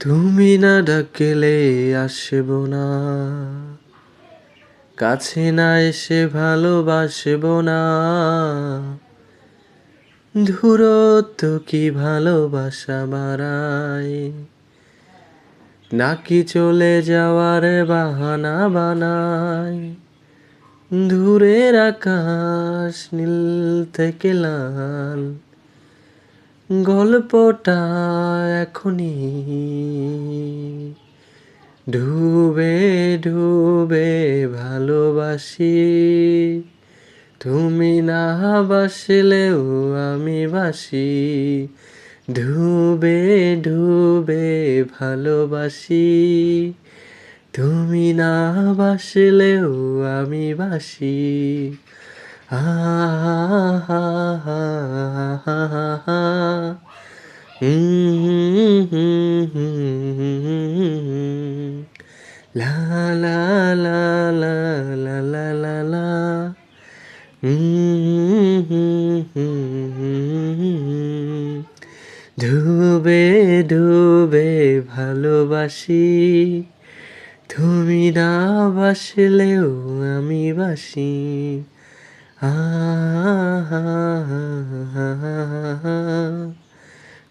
তুমি না ডাকলে আসব না। কাছে না এসে ভালোবাসব না। দূরত্ব কি ভালোবাসা বাড়ায়? নাকি চলে যাওয়ার বাহানা বানায়? দূরের আকাশ নীল থেকে লাল। গল্পটা এখনই ডুবে ডুবে ভালোবাসি। তুমি না বাসলেও আমি বাসি। ডুবে ডুবে ভালোবাসি। তুমি না বাসলেও আমি বাসি। আ লা লা লা লা লা লা লা লা ডুবে ডুবে ভালোবাসি। তুমি না বাসলেও আমি বাসি। আ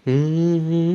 嗯